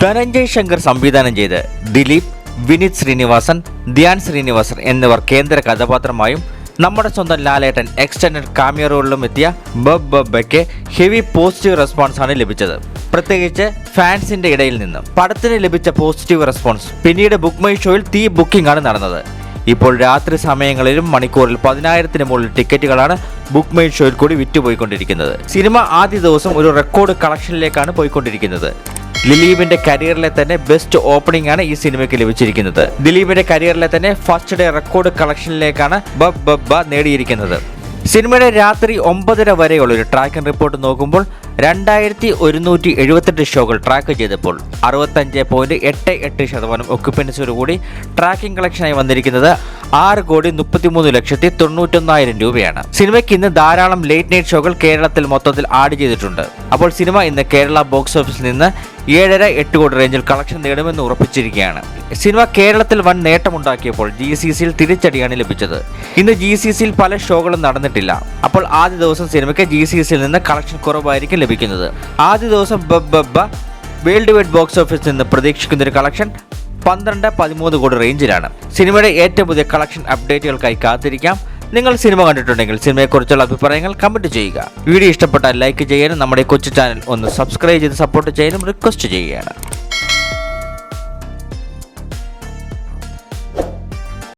ധനഞ്ജയ് ശങ്കർ സംവിധാനം ചെയ്ത് ദിലീപ് വിനീത് ശ്രീനിവാസൻ ധ്യാൻ ശ്രീനിവാസൻ എന്നിവർ കേന്ദ്ര കഥാപാത്രമായും നമ്മുടെ സ്വന്തം ലാലേട്ടൻ എക്സ്റ്റൻഡ് കാമിയറുകളിലും എത്തിയ ബബ് ബബ്ബയ്ക്ക് ഹെവി പോസിറ്റീവ് റെസ്പോൺസ് ആണ് ലഭിച്ചത്. പ്രത്യേകിച്ച് ഫാൻസിന്റെ ഇടയിൽ നിന്നും പടത്തിന് ലഭിച്ച പോസിറ്റീവ് റെസ്പോൺസ് പിന്നീട് ബുക്ക് മൈ ഷോയിൽ തീ ബുക്കിംഗ് ആണ് നടന്നത്. ഇപ്പോൾ രാത്രി സമയങ്ങളിലും മണിക്കൂറിൽ പതിനായിരത്തിന് മുകളിൽ ടിക്കറ്റുകളാണ് ബുക്ക് മൈ ഷോയിൽ കൂടി വിറ്റുപോയിക്കൊണ്ടിരിക്കുന്നത്. സിനിമ ആദ്യ ദിവസം ഒരു റെക്കോർഡ് കളക്ഷനിലേക്കാണ് പോയിക്കൊണ്ടിരിക്കുന്നത്. ദിലീപിന്റെ കരിയറിലെ തന്നെ ബെസ്റ്റ് ഓപ്പണിംഗ് ആണ് ഈ സിനിമയ്ക്ക് ലഭിച്ചിരിക്കുന്നത്. ദിലീപിന്റെ കരിയറിലെ തന്നെ ഫസ്റ്റ് ഡേ റെക്കോർഡ് കളക്ഷനിലേക്കാണ് ബബ് ബബ്ബ നേടിയിരിക്കുന്നത്. സിനിമയുടെ രാത്രി ഒമ്പതര വരെയുള്ള ഒരു ട്രാക്കിംഗ് റിപ്പോർട്ട് നോക്കുമ്പോൾ രണ്ടായിരത്തി ഒരുന്നൂറ്റി എഴുപത്തെട്ട് ഷോകൾ ട്രാക്ക് ചെയ്തപ്പോൾ അറുപത്തഞ്ച് പോയിന്റ് എട്ട് എട്ട് ശതമാനം ഒക്യുപ്പൻസിയോടുകൂടി ട്രാക്കിംഗ് കളക്ഷനായി വന്നിരിക്കുന്നത് ആറ് കോടി മുപ്പത്തിമൂന്ന് ലക്ഷത്തി തൊണ്ണൂറ്റൊന്നായിരം രൂപയാണ്. സിനിമയ്ക്ക് ഇന്ന് ധാരാളം ലേറ്റ് നൈറ്റ് ഷോകൾ കേരളത്തിൽ മൊത്തത്തിൽ ആഡ് ചെയ്തിട്ടുണ്ട്. അപ്പോൾ സിനിമ ഇന്ന് കേരള ബോക്സ് ഓഫീസിൽ നിന്ന് ഏഴര എട്ട് കോടി റേഞ്ചിൽ കളക്ഷൻ നേടുമെന്ന് ഉറപ്പിച്ചിരിക്കുകയാണ്. സിനിമ കേരളത്തിൽ വൻ നേട്ടമുണ്ടാക്കിയപ്പോൾ ജി സി സിയിൽ തിരിച്ചടിയാണ് ലഭിച്ചത്. ഇന്ന് ജി സി സിയിൽ പല ഷോകളും നടന്നിട്ടില്ല. അപ്പോൾ ആദ്യ ദിവസം സിനിമയ്ക്ക് ജി സി സിയിൽ നിന്ന് കളക്ഷൻ കുറവായിരിക്കും ലഭിക്കുന്നത്. ആദ്യ ദിവസം ബബ് ബബ്ബ വേൾഡ് വൈഡ് ബോക്സ് ഓഫീസിൽ നിന്ന് പ്രതീക്ഷിക്കുന്ന ഒരു കളക്ഷൻ പന്ത്രണ്ട് പതിമൂന്ന് കോടി റേഞ്ചിലാണ്. സിനിമയുടെ ഏറ്റവും പുതിയ കളക്ഷൻ അപ്ഡേറ്റുകൾക്കായി കാത്തിരിക്കാം. നിങ്ങൾ സിനിമ കണ്ടിട്ടുണ്ടെങ്കിൽ സിനിമയെക്കുറിച്ചുള്ള അഭിപ്രായങ്ങൾ കമന്റ് ചെയ്യുക. വീഡിയോ ഇഷ്ടപ്പെട്ടാൽ ലൈക്ക് ചെയ്യാനും നമ്മുടെ കൊച്ചു ചാനൽ ഒന്ന് സബ്സ്ക്രൈബ് ചെയ്ത് സപ്പോർട്ട് ചെയ്യാനും റിക്വസ്റ്റ് ചെയ്യുകയാണ്.